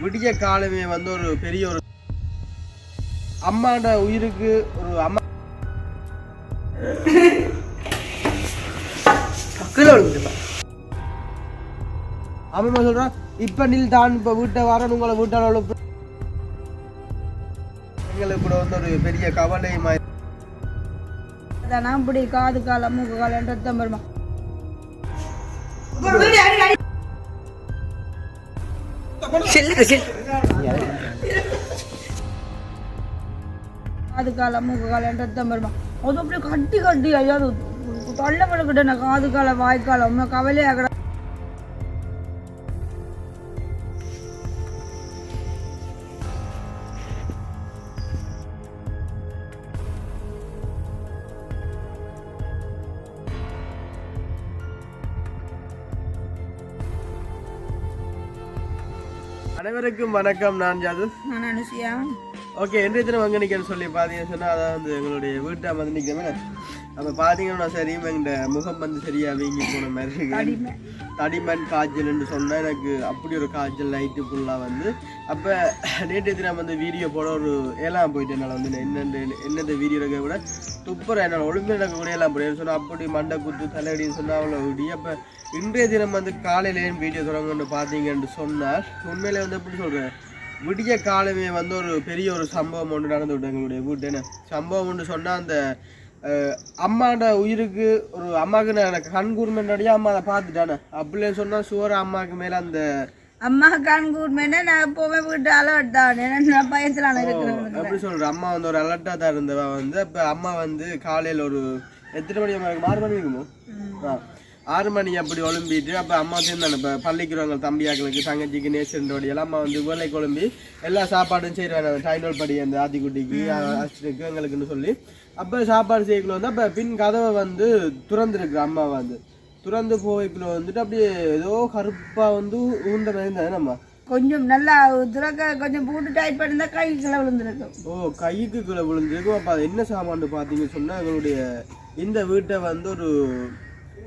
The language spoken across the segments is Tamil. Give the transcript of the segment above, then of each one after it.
விடிய காலமே வந்து ஒரு பெரிய ஒரு அம்மாட உயிருக்கு ஒரு அம்மா கீழே அம்மா சொல்றான்? இப்ப நில் தான் இப்ப வீட்டை வரணும் உங்களை வீட்டால பிள்ளை- எங்களுக்கு கூட வந்து ஒரு பெரிய கவலை மாதிரி அதான் அப்படி காது காலம் மூக்கு காலம் ரத்தம் வருமா செல்லுங்க செல் காது காலம் மூக்கு காலம் ரத்தம் வருமா? அது அப்படியே கட்டி கட்டி ஐயா அது தள்ள படுக்கிட்ட காது காலம் வாய்க்காலம் உண்மை அனைவருக்கும் வணக்கம். நான் ஜாது நான் அனுசியா. ஓகே இன்றைய தினம் அங்கே நிற்கன்னு சொல்லி பார்த்தீங்கன்னு சொன்னால் அதான் வந்து எங்களுடைய வீட்டை வந்து நிற்கிறமே அப்போ பார்த்தீங்கன்னா சரி எங்க முகம் வந்து சரியா வீங்கி போன மாதிரி இருக்கு. தடிமன் காய்ச்சல்னு சொன்னால் எனக்கு அப்படி ஒரு காய்ச்சல் நைட்டு ஃபுல்லாக வந்து. அப்போ நேற்று தினம் வந்து வீடியோ போட ஒரு ஏலாம் போயிட்டு என்னால் வந்து என்னென்ன என்னென்ன வீடியோ இருக்க விட துப்புற என்னால் ஒழுங்கு எனக்கு கூட ஏலாம் போயிட்டு சொன்னால் அப்படி மண்டை குத்து தலையடின்னு சொன்னால் அவ்வளோ விடி அப்போ இன்றைய தினம் வந்து காலையிலேயும் வீடியோ தொடங்கன்னு பார்த்தீங்கன்னு சொன்னால் உண்மையிலே வந்து எப்படி சொல்கிறேன் விடிய காலமே வந்து ஒரு பெரிய ஒரு சம்பவம் ஒன்று நடந்து விட்டு எங்களுடைய வீட்டு என்ன சம்பவம் ஒன்று சொன்னால் அந்த அம்மாட உயிருக்கு ஒரு அம்மாவுக்கு நான் கண் கூர்மெண்டாடியே அம்மா அதை பார்த்துட்டானே. அப்படின்னு சொன்னால் சுவர அம்மாவுக்கு மேலே அந்த அம்மா கண் கூர்மேனே நான் எப்பவுமே வீட்டு அலர்ட் தான். நான் பயத்துல இருக்கிறேன் எப்படி சொல்ற? அம்மா வந்து ஒரு அலர்ட்டாக தான் இருந்தவ வந்து. அப்போ அம்மா வந்து காலையில் ஒரு எத்தனை மணி? ஆறு மணி இருக்குமோ? ஆ. ஆறு மணி அப்படி ஒழும்பிட்டு அப்போ அம்மா சேர்ந்தானே இப்போ பள்ளிக்கிறவங்க தம்பியாக்களுக்கு தங்கச்சிக்கு நேசன்றோடி எல்லாம் அம்மா வந்து வேலை குழம்பி எல்லா சாப்பாடும் செய்வாங்க டைனோல் படி அந்த ஆத்திக்குட்டிக்கு அஸ்டனுக்கு எங்களுக்குன்னு சொல்லி. அப்போ சாப்பாடு செய்யக்குள்ள வந்து அப்போ பின் கதவை வந்து திறந்துருக்கு அம்மா வந்து. திறந்து போய்க்குள்ள வந்துட்டு அப்படியே ஏதோ கருப்பா வந்து ஊந்த மாதிரி நம்ம கொஞ்சம் நல்லா துறக்க கொஞ்சம் பூட்டு டைட் பண்ணிருந்தா கை கீழே விழுந்திருக்கும். ஓ கைக்கு கீழே விழுந்திருக்கும். அப்போ அது என்ன சாமான் பார்த்தீங்க சொன்னால் எங்களுடைய இந்த வீட்டை வந்து ஒரு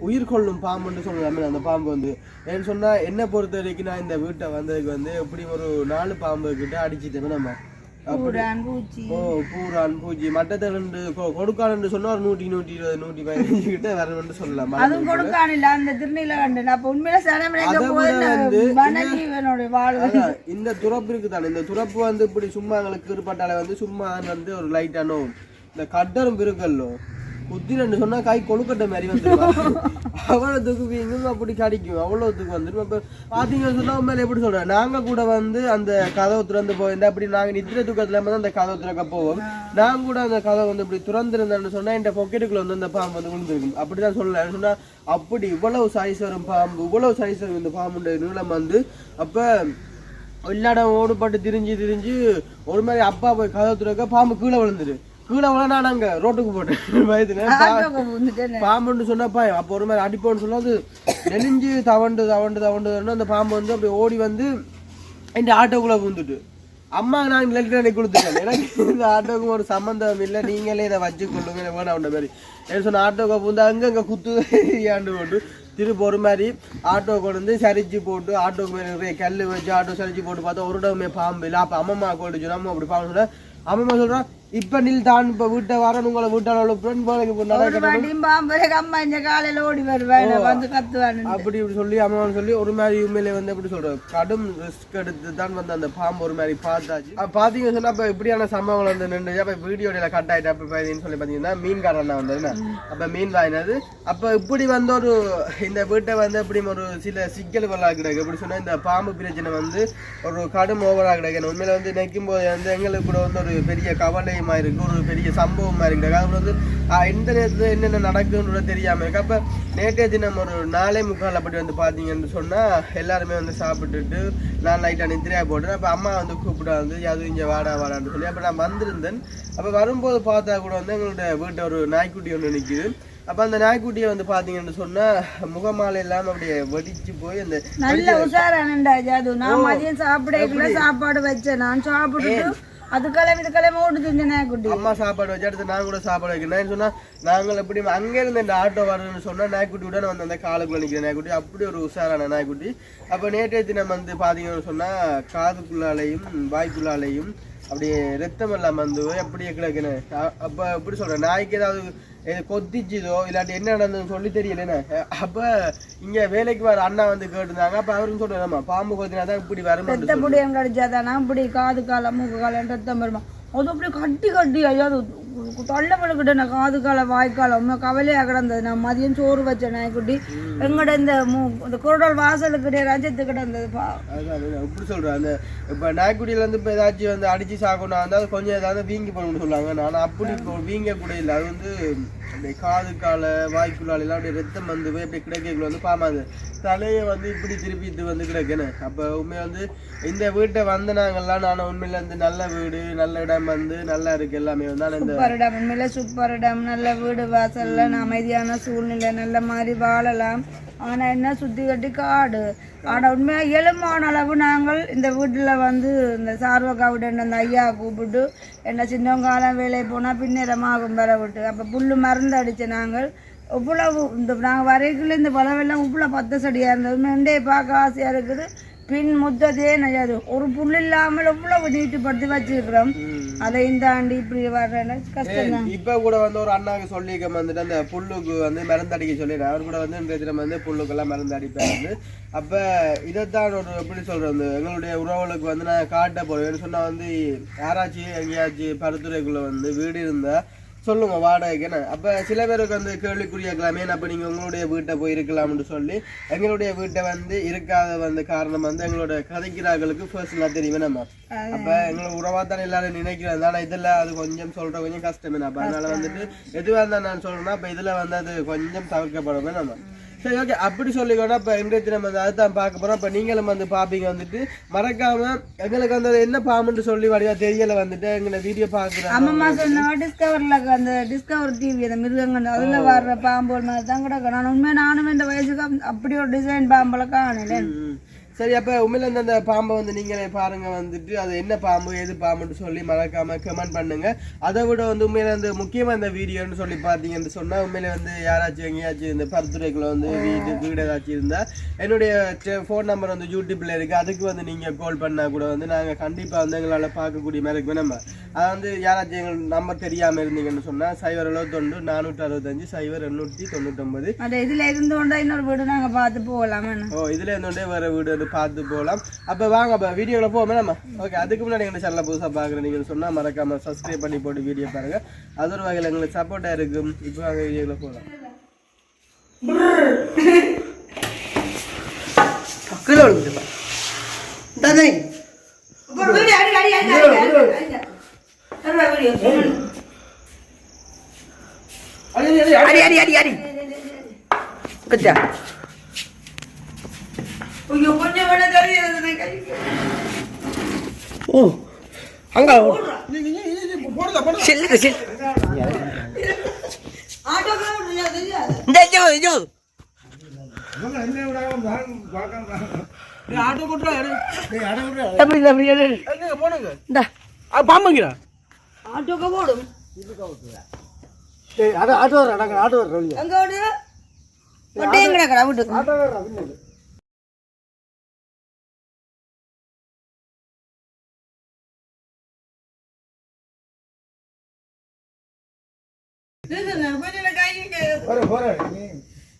உயிர் கொள்ளும் பாம்புன்னு சொல்லலாமே அந்த பாம்பு வந்து. ஏன்னு சொன்னால் என்ன பொறுத்த வரைக்கும் நான் இந்த வீட்டை வந்ததுக்கு வந்து எப்படி ஒரு நாலு பாம்பு கிட்ட அடிச்சிட்டேன் நம்ம. பூரான் பூச்சி. ஓ பூரான் பூஜி மட்டத்தை ரெண்டு கொடுக்கான்னு சொன்னா ஒரு நூற்றி நூற்றி இருபது நூற்றி பதினஞ்சு கிட்ட வரணும்னு சொல்லலாம். அதுவும் கொடுக்கான் இல்ல அந்த திருநீல கண்டு உண்மையில வந்து இந்த துறப்பு இருக்கு தானே இந்த துறப்பு வந்து இப்படி சும்மா எங்களுக்கு இருப்பட்டால வந்து சும்மா வந்து ஒரு லைட்டானோ இந்த கட்டரும் பிறக்கல்லோ குத்திரன்னு சொன்னா காய் கொழுக்கட்டை மாதிரி வந்துடும் அவ்வளவு இங்கும் அப்படி கிடைக்கும் அவ்வளவு தூக்கு வந்துடும் இப்ப பாத்தீங்கன்னு சொன்னா மேலே எப்படி சொல்றேன்? நாங்க கூட வந்து அந்த கதவை திறந்து போயிருந்தா அப்படி நாங்க நித்திர தூக்கத்துல வந்து அந்த கதவை திறக்க போவோம். நான் கூட அந்த கதவை வந்து இப்படி திறந்திருந்தேன்னு சொன்னா என் பொக்கெட்டுக்குள்ள வந்து அந்த பாம்பு வந்து அப்படி அப்படிதான் சொல்லல. சொன்னா அப்படி இவ்வளவு சைஸ் வரும் பாம்பு இவ்வளவு சைஸ் வரும் இந்த பாம்புடைய நீளம் வந்து அப்ப எல்லா இடம் ஓடுபட்டு திரிஞ்சு திரிஞ்சு ஒரு மாதிரி அப்பா போய் கதவு திறக்க பாம்பு கீழே விழுந்துரு கீழே விழ நான் அங்க ரோட்டுக்கு போட்டேன் பயத்துல பாம்புன்னு சொன்னா பாயம் அப்போ ஒரு மாதிரி அடிப்போன்னு சொன்னா அது நெலிஞ்சு தவண்டு தவண்டு தவண்டு அந்த பாம்பு வந்து அப்படி ஓடி வந்து என் ஆட்டோக்குள்ள விழுந்துட்டு. அம்மா நான் லெட்டர் அன்னைக்கு கொடுத்துட்டேன். எனக்கு இந்த ஆட்டோக்கும் ஒரு சம்மந்தம் இல்லை. நீங்களே இதை வச்சு கொள்ளுங்க எனக்கு வேணாம் உண்ட மாதிரி. என்ன சொன்ன ஆட்டோக்கு வந்து அங்கங்க குத்து ஏண்டு போட்டு திருப்பி ஒரு மாதிரி ஆட்டோ கொண்டு வந்து சரிச்சு போட்டு ஆட்டோக்கு மேலே நிறைய கல் வச்சு ஆட்டோ சரிச்சு போட்டு பார்த்தா ஒரு இடமே பாம்பு இல்லை. அப்போ அம்மம்மா கொண்டு நம்ம அப்படி பாம்பு சொன்னா அம்மம்மா சொல்றான் இப்ப நில் தான் இப்ப வீட்டை வரணும் உங்களை வீட்டால உள்ள ஃப்ரெண்ட் அம்மா இந்த காலையில ஓடி வருவேன் வந்து கத்துவானு அப்படி இப்படி சொல்லி அம்மான்னு சொல்லி ஒரு மாதிரி உண்மையிலே வந்து எப்படி சொல்றது கடும் ரிஸ்க் எடுத்து தான் வந்து அந்த பாம்பு ஒரு மாதிரி பார்த்தாச்சு. அப்ப பாத்தீங்க சொன்னா அப்ப இப்படியான சம்பவங்கள் வந்து நின்று அப்ப வீடியோல கட் ஆயிட்டு அப்ப பாத்தீங்கன்னு சொல்லி பாத்தீங்கன்னா மீன்காரன் வந்தது என்ன? அப்ப மீன் வாங்கினது. அப்ப இப்படி வந்து ஒரு இந்த வீட்டை வந்து இப்படி ஒரு சில சிக்கல்கள் கிடக்கு. எப்படி சொன்னா இந்த பாம்பு பிரச்சனை வந்து ஒரு கடும் ஓவரா கிடக்கு. உண்மையில வந்து நிற்கும் போது வந்து எங்களுக்கு கூட வந்து ஒரு பெரிய கவலையுமா இருக்கு ஒரு பெரிய சம்பவமா இருக்கு. அது வந்து எந்த நேரத்துல என்னென்ன நடக்குன்றது தெரியாம இருக்கு. அப்ப நேற்றைய தினம் ஒரு நாளே முக்கால் அப்படி வந்து பாத்தீங்கன்னு சொன்னா எல்லாருமே வந்து சாப்பிட்டுட்டு நான் லைட்டா நித்திரையா போட்டேன். அப்ப அம்மா வந்து கூப்பிட்டா வந்து அது இங்க வாடா வாடான்னு சொல்லி. அப்ப நான் வந்திருந்தேன். அப்ப வரும்போது பார்த்தா கூட வந்து எங்களோட வீட்டை ஒரு நாய்க்குட்டி ஒன்று நிக்குது. அப்ப அந்த நாய்க்குட்டியை வந்து பாத்தீங்கன்னு சொன்னா முகமாலை இல்லாம அப்படியே வெடிச்சு போய் அந்த நல்ல உஷாரானண்டா ஜாது. நான் மதியம் சாப்பிடக்குள்ள சாப்பாடு வச்சேன். நான் சாப்பிட்டுட்டு அது இதுக்கெல்லாம் இது கிளம்பி ஓடுது இந்த நாய்க்குட்டி. அம்மா சாப்பாடு வச்சு அடுத்து நான் கூட சாப்பாடு வைக்கிறேன். சொன்னா நாங்கள் எப்படி அங்கே இருந்து இந்த ஆட்டோ வரணும்னு சொன்னா நாய்க்குட்டி உடனே வந்து அந்த காலுக்குள்ள நிற்கிற நாய்க்குட்டி. அப்படி ஒரு உஷாரான நாய்க்குட்டி. அப்போ நேற்றைய தினம் வந்து பார்த்தீங்கன்னு சொன்னா காதுக்குள்ளாலையும் வாய்க்குள்ளாலையும் அப்படியே ரத்தம் எல்லாம் வந்து அப்படியே கிடக்குன்னு அப்போ எப்படி சொல்றேன் நாய்க்கு ஏதாவது இது கொத்திச்சுதோ இல்லாட்டி என்ன நடந்ததுன்னு சொல்லி தெரியலண்ணே அப்ப இங்க வேலைக்கு வர அண்ணா வந்து கேட்டிருந்தாங்க. அப்ப அவரும் சொல்றாருமா பாம்பு கொத்தினாதான் இப்படி வருமான்னு ரத்த புடியம் கடிச்சாதானா இப்படி காது காலம் மூக்கு காலம் ரத்தம் வருமா? அது அப்படியே கட்டி கட்டி ஐயோ தொல்லை பழுக்கிட்ட நான் காது கால வாய்க்காலம் உண்மை கவலையாக கிடந்தது. நான் மதியம் சோறு வச்சேன் நாய்க்குட்டி. எங்கட இந்த மூ இந்த குரடல் வாசலுக்கு ரஜத்து கிடந்தது பா. எப்படி சொல்றேன் அந்த இப்போ நாய்க்குடியில இருந்து ஏதாச்சும் வந்து அடிச்சு சாக்கணும் அந்த கொஞ்சம் ஏதாவது வீங்கி போகணும்னு சொல்லுவாங்க. நான் அப்படி இப்போ வீங்க கூட இல்லை. அது வந்து இந்த காது கால வாய்க்குள்ளால எல்லாம் அப்படியே ரத்தம் வந்து போய் அப்படியே கிடைக்கக்குள்ள வந்து பாமாது. தலையை வந்து இப்படி திருப்பி இது வந்து கிடக்குன்னு அப்ப உண்மையை வந்து இந்த வீட்டை வந்து நாங்கள்லாம் நான் உண்மையில இருந்து நல்ல வீடு நல்ல இடம் வந்து நல்லா இருக்கு எல்லாமே வந்து. ஆனா இந்த சூப்பர் இடம் உண்மையில சூப்பர் இடம். நல்ல வீடு வாசல்ல நான் அமைதியான சூழ்நிலை நல்ல மாதிரி வாழலாம். ஆனா என்ன சுத்தி கட்டி? காடு ஆனால் உண்மையாக இயலுமான அளவு நாங்கள் இந்த வீட்டில் வந்து இந்த சார்வக்கா விட்டு அந்த ஐயா கூப்பிட்டு என்ன சின்னவங்காலம் வேலை போனால் பின்னேரமாகும் பெற விட்டு. அப்போ புல் மருந்து அடித்த நாங்கள் இவ்வளவு இந்த நாங்கள் வரைக்குள்ள இந்த பழவெல்லாம் இவ்வளோ பத்து சடியாக இருந்தது. மெண்டே பார்க்க ஆசையாக இருக்குது. பின் முத்ததே நையாது. ஒரு புல் இல்லாமல் இவ்வளவு நீட்டுப்படுத்தி வச்சிருக்கிறோம். அதையும் தாண்டி இப்படி வர்றேன்னு கஷ்டம் தான் இப்ப கூட வந்து ஒரு அண்ணாக்கு சொல்லிக்க வந்துட்டு அந்த புல்லுக்கு வந்து மருந்து அடிக்க சொல்லிடுறேன் அவர் கூட வந்து இன்றைய தினம் வந்து புல்லுக்கெல்லாம் மருந்து அடிப்பார் வந்து. அப்ப இதைத்தான் ஒரு எப்படி சொல்றது எங்களுடைய உறவுகளுக்கு வந்து நான் காட்ட போறேன். சொன்னா வந்து யாராச்சும் எங்கேயாச்சும் பருத்துறைக்குள்ள வந்து வீடு இருந்தா சொல்லுங்க வாடகைக்கு என்ன? அப்ப சில பேருக்கு வந்து கேள்விக்குறியாக்கலாமே அப்ப நீங்க உங்களுடைய வீட்டை போய் இருக்கலாம்னு சொல்லி எங்களுடைய வீட்டை வந்து இருக்காத வந்து காரணம் வந்து எங்களோட கதைக்கிறார்களுக்கு பர்சனலா தெரியும் நம்ம அப்ப எங்களை உறவா தானே எல்லாரும் நினைக்கிறது. ஆனா இதுல அது கொஞ்சம் சொல்ற கொஞ்சம் கஷ்டமே அப்ப அதனால வந்துட்டு எதுவா இருந்தா நான் சொல்றேன்னா அப்ப இதுல வந்து அது கொஞ்சம் தவிர்க்கப்படவே நம்ம சரி ஓகே அப்படி சொல்லிக்கோனா இப்ப இன்றைய தினம் வந்து அதுதான் பார்க்க போறோம். இப்ப நீங்களும் வந்து பாப்பீங்க வந்துட்டு. மறக்காம எங்களுக்கு வந்து அது என்ன பாம்புன்னு சொல்லி வடிவா தெரியல வந்துட்டு. எங்களை வீடியோ பாக்குறேன் அம்மா சொன்னா டிஸ்கவர்ல அந்த டிஸ்கவர் டிவி அந்த மிருகங்கள் அதுல வர்ற பாம்பு மாதிரி தான் கிடக்கும். நான் உண்மையா நானும் இந்த வயசுக்கு அப்~ அப்படி ஒரு டிசைன் பாம்புல காணல. சரி அப்ப உண்மையில இந்த அந்த பாம்பை வந்து நீங்களே பாருங்க வந்துட்டு அது என்ன பாம்பு எது பாம்புன்னு சொல்லி மறக்காம கமெண்ட் பண்ணுங்க. அதை விட வந்து உண்மையில இந்த முக்கியமா இந்த வீடியோன்னு சொல்லி பாத்தீங்கன்னு சொன்னா உண்மையில வந்து யாராச்சும் எங்கேயாச்சும் இந்த பருத்துறைக்குள்ள வந்து வீடு வீடு ஏதாச்சும் இருந்தா என்னுடைய ஃபோன் நம்பர் வந்து யூடியூப்ல இருக்கு. அதுக்கு வந்து நீங்க கால் பண்ணா கூட வந்து நாங்க கண்டிப்பா வந்து எங்களால பார்க்கக்கூடிய மாதிரி இருக்கு. நம்ம அது வந்து யாராச்சும் எங்கள் நம்பர் தெரியாம இருந்தீங்கன்னு சொன்னா சைபர் எழுபத்தொண்டு நானூற்றி அறுபத்தஞ்சு சைபர் எண்ணூற்றி தொண்ணூத்தொன்பது. அந்த இதுல இருந்து கொண்டா இன்னொரு வீடு நாங்க பார்த்து போகலாம் ஓ இதுல இருந்தோடே வேற வீடு பார்த்து போகலாம் அப்போ வாங்க அப்போ வீடியோவில் போவோமே நம்ம. ஓகே அதுக்கு முன்னாடி எங்களை சேனலை புதுசாக பார்க்குறேன் நீங்கள் சொன்னால் மறக்காமல் சப்ஸ்கிரைப் பண்ணி போட்டு வீடியோ பாருங்கள் அது ஒரு வகையில் எங்களுக்கு சப்போர்ட்டாக இருக்கும். இப்போ வாங்க வீடியோவில் போகலாம் கீழே விழுந்துப்பா தானே அடி அடி அடி அடி. கச்சா கொஞ்சம் வேணா கைக்கு ஓ அங்க செல்லு. செல் ஆட்டோக்கெல்லாம் விடுறியா? தெரியாது. இந்த ஐயோ ஐயோ ஆட்டோ கொட்டுறா அப்படி அப்படி எடு. போனுங்க இந்தா. பாம்புங்கிறா ஆட்டோக்கு போடும். ஆட்டோ வர ஆட்டோ வர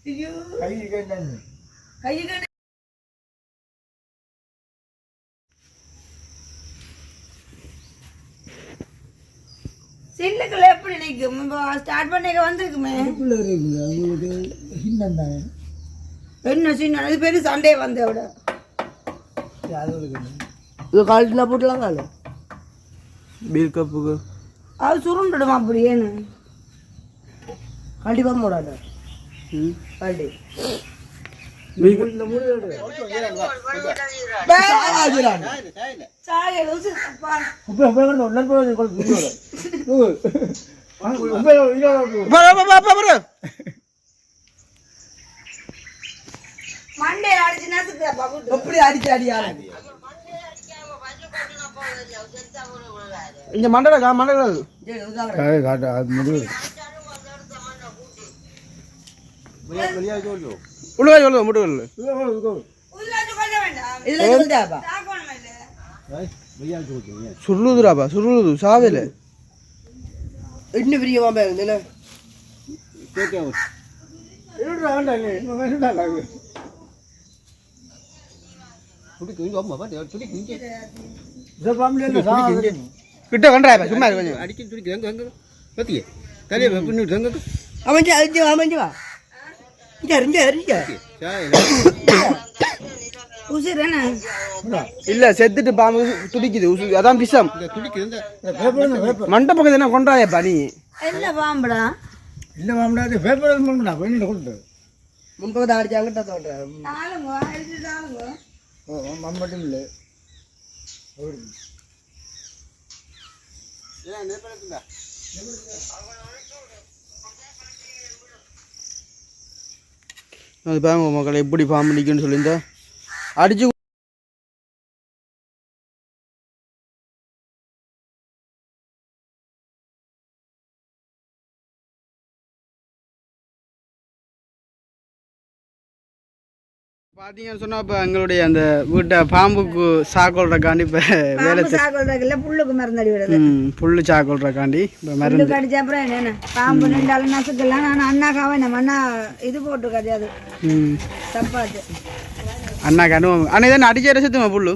வீட்டுக்கு சில்லுக்குள்ள எப்படி நிற்கும் ஸ்டார்ட் பண்ணிக்க வந்திருக்குமே. என்ன சின்ன இது பெரிய சண்டே வந்த விட இது காலத்துல போட்டுலாம் காலு பீர் கப்புக்கு அது சுருண்டுடுமா அப்படியேன்னு கண்டிப்பா போடாத. இந்த மண்டல மண்டல முடிவு உள்ள சொல்லு முட்டு சொல்லு இதுல இருந்தாப்பா சுருளுதுராப்பா சுருளுது சாவேல இன்னும் பிரியமா இருந்தேன் கிட்ட கண்டாப்பா சும்மா இரு கொஞ்சம். அமைஞ்சு அழிஞ்சு அமைஞ்சு வா இங்க இருந்து அறிஞ்ச உசிரண்ணா இல்ல செத்துட்டு பாம்பு துடிக்குது உசு அதான் விஷம். மண்ட பக்கத்து என்ன கொண்டாயப்பா நீ? என்ன பாம்புடா? இல்ல மாமனாது பேப்பர் பண்ணா பண்ணி கொடுத்து முன்பக்கத்தை அடிச்சு அங்கிட்ட தோட்டம் இல்லை. அது பாருங்க மக்களை எப்படி ஃபார்ம் நிற்குன்னு சொல்லியிருந்தா. அடிச்சு பார்த்தீங்கன்னு சொன்னால் இப்போ எங்களுடைய அந்த வீட்டை பாம்புக்கு சாக்கொள்றக்காண்டி இப்போ வேலை சாக்கொள்றதுல புல்லுக்கு மருந்தடி விடுறது ம் புல்லு சாக்கொள்றக்காண்டி இப்போ மருந்து கடிச்ச அப்புறம் என்ன பாம்பு நின்றாலும் நசுக்கலாம் நான் அண்ணாக்காவே நம்ம அண்ணா இது போட்டு கிடையாது ம். சப்பாத்து. அண்ணாக்கு அனுபவம் அண்ணா இதான் அடிச்சேர சுத்தமா புல்லு?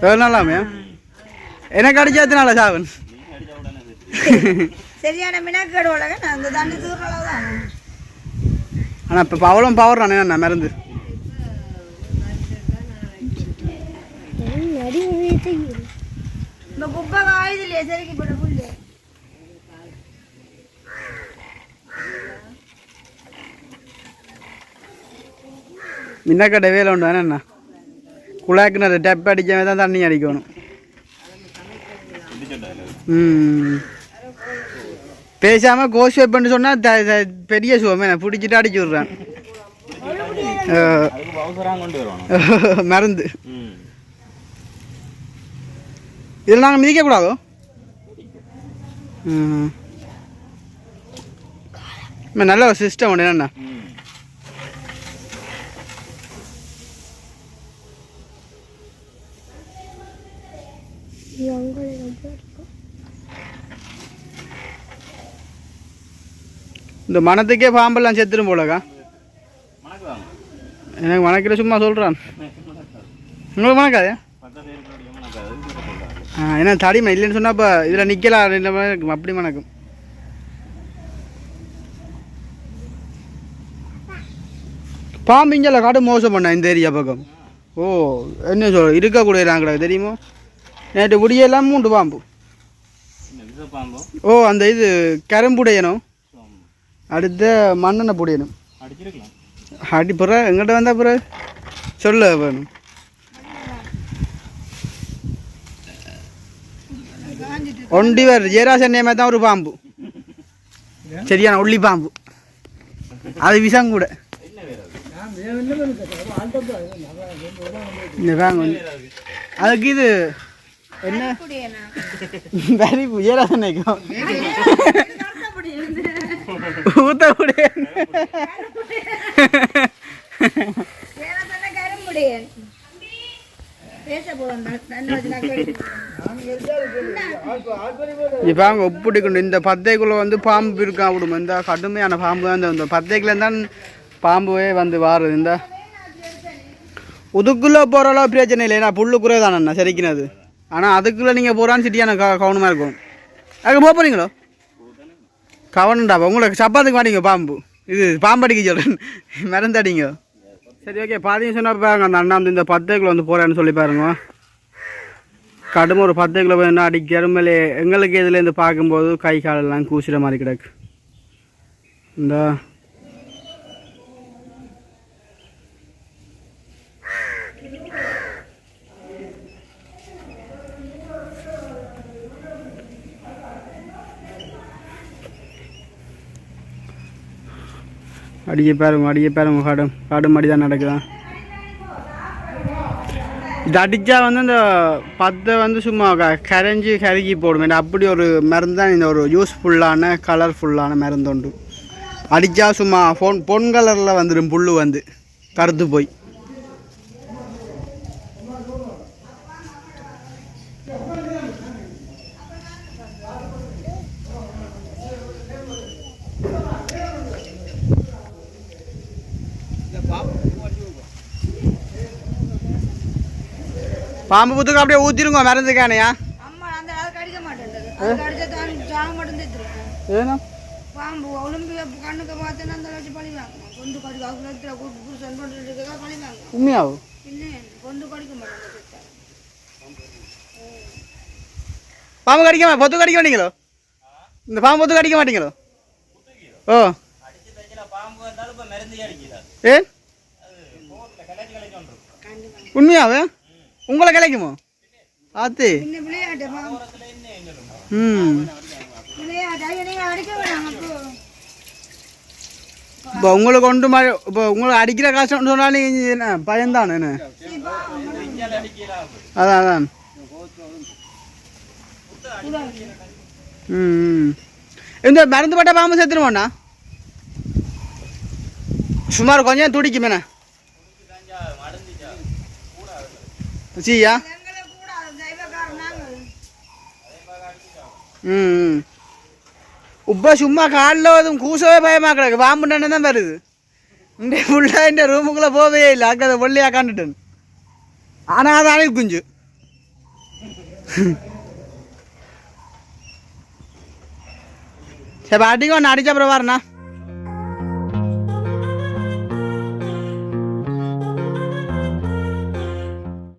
எவ்வளோ நாளாமே எனக்கு அடிச்சாத்தினால சாவன் சரியான மினாக்கேடு உலக நான் அந்த தண்ணி தான் ஆனால் இப்போ அவ்வளோ பவர் நான் போட்ட புல்லு. மின்னக்கடை வேலை உண்டு தானே அண்ணா குழாக்குன்னு அதை டெப் அடிக்காம தான் தண்ணி அடிக்கணும். ம். பேசாமல் கோஸ் வைப்பேன்னு சொன்னால் த பெரிய சுவமே நான் பிடிச்சிட்டு அடிச்சு விட்றேன். மருந்து. இதில் நாங்கள் மிதிக்கக்கூடாதோ நல்ல ஒரு சிஸ்டம் உண்டு என்னண்ணா இந்த மனத்துக்கே பாம்பெல்லாம் செத்துரும் போலக்கா. எனக்கு மணக்கிற சும்மா சொல்கிறான் உங்களுக்கு மணக்காதே? ஆ என்ன தடிமை இல்லைன்னு சொன்னா இப்போ இதில் நிற்கலாம் இந்த மாதிரி இருக்கும். அப்படி மணக்கும். பாம்பு இங்கே காடு மோசம் பண்ண இந்த ஏரியா பக்கம். ஓ என்ன சொல்ற இருக்கக்கூடிய கிடக்கு தெரியுமோ? நேற்று விடியெல்லாம் மூன்று பாம்பு. ஓ அந்த இது கரும்புடையணும் அடுத்த மண்ணெண்ணை புடையணும். அடி பிற எங்கிட்ட வந்தா பிற. சொல்ல வேணும். ஒண்டி வேறு ஜெயராசன் நேமே தான் ஒரு பாம்பு. சரியான ஒல்லி பாம்பு. அது விஷம் கூட இந்த பாம்பு வந்து- அதுக்கு இது என்ன? வெரி ஜெயராசன் நேக்கம் ஊத்தக்கூடிய கரும்புடையன் பேச அவங்க இந்த பத்தைக்குள்ளே வந்து பாம்பு இருக்கா விடும்? இந்த கடுமையான பாம்பு தான் இந்த- பத்தைக்குள்ள தான் பாம்புவே வந்து வாருது இந்த. உதுக்குள்ளே போகிற அளவு பிரச்சனை இல்லை ஏன்னா புல்லுக்குறே தானண்ணா சரிக்கினது ஆனால் அதுக்குள்ளே நீங்கள் போகிறான்னு சிட்டியான க கவனமாக இருக்கும் அதுக்கு போக போகிறீங்களோ கவனண்டா உங்களுக்கு சப்பாத்துக்கு மாட்டீங்க பாம்பு. இது பாம்படிக்க சொல்கிறேன் மறந்தாடிங்க சரி ஓகே பாதியும் சொன்னால் பாருங்க அந்த அண்ணா வந்து இந்த பத்து கிலோ வந்து போகிறேன்னு சொல்லி பாருங்க. கடுமை ஒரு பத்து கிலோ என்ன அடிக்கிற எங்களுக்கு இதுலேருந்து பார்க்கும்போது கை காலெல்லாம் கூசுகிற மாதிரி கிடக்கு. இந்த. அடிக்க பாருங்க அடிக்க பாருங்க கடும் காடும் அடி தான் நடக்குதான் இது அடித்தா வந்து இந்த பத்தை வந்து சும்மா க- கரைஞ்சி கருகி போடும். அப்படி ஒரு மருந்து தான் இந்த ஒரு யூஸ்ஃபுல்லான கலர்ஃபுல்லான மருந்து உண்டு அடித்தா சும்மா ஃபோன் பொன் கலரில் வந்துடும் புல் வந்து. கருத்து போய் பாம்பு புத்துக்கு அப்படியே ஊற்றிருங்க மருந்து காணையா அம்மா அந்த அது கடிக்க மாட்டேன்றது அது கடிச்சா தான் சாக மட்டும் தேத்துருக்கேன் ஏன்னா? பாம்பு ஒலிம்பி கண்ணுக்கு பார்த்தேன்னா அந்த வச்சு பழி வாங்கணும். கொண்டு கடிக்க அவங்க புருஷன் பண்ணிட்டு பழி வாங்கணும். உண்மையாவும் இல்லை கொண்டு கடிக்க மாட்டேன் செத்தா. பாம்பு கடிக்க மா- பொத்து கடிக்க மாட்டீங்களோ? இந்த பாம்பு பொத்து கடிக்க மாட்டீங்களோ? ஓ. ஏ? உண்மையாவே? உங்களை கிடைக்குமோ ஆத்து. ம். இப்போ உங்களுக்கு கொண்டு மா இப்போ உங்களுக்கு அடிக்கிற கஷ்டம்னு சொன்னால் நீங்கள் என்ன? பயன்தானே என்ன? அதான் அதான். ம். இந்த மருந்து பட்ட பாம்பு செத்துருவோண்ணா சுமார் கொஞ்சம் துடிக்குமேண்ணா. சீயா? ம் உப்பா சும்மா காலில் அதுவும் கூசவே பயமாக கிடக்கு. பாம்பு தானே தான் வருது. இந்த ஃபுல்லாக இந்த ரூமுக்குள்ளே போவே இல்லை. அங்கே அதை வெள்ளையாக காண்டுட்டேன் ஆனால் அது அணைக்கு குஞ்சு. சரி அடிக்க ஒன்று அடித்த அப்புறம் வரண்ணா.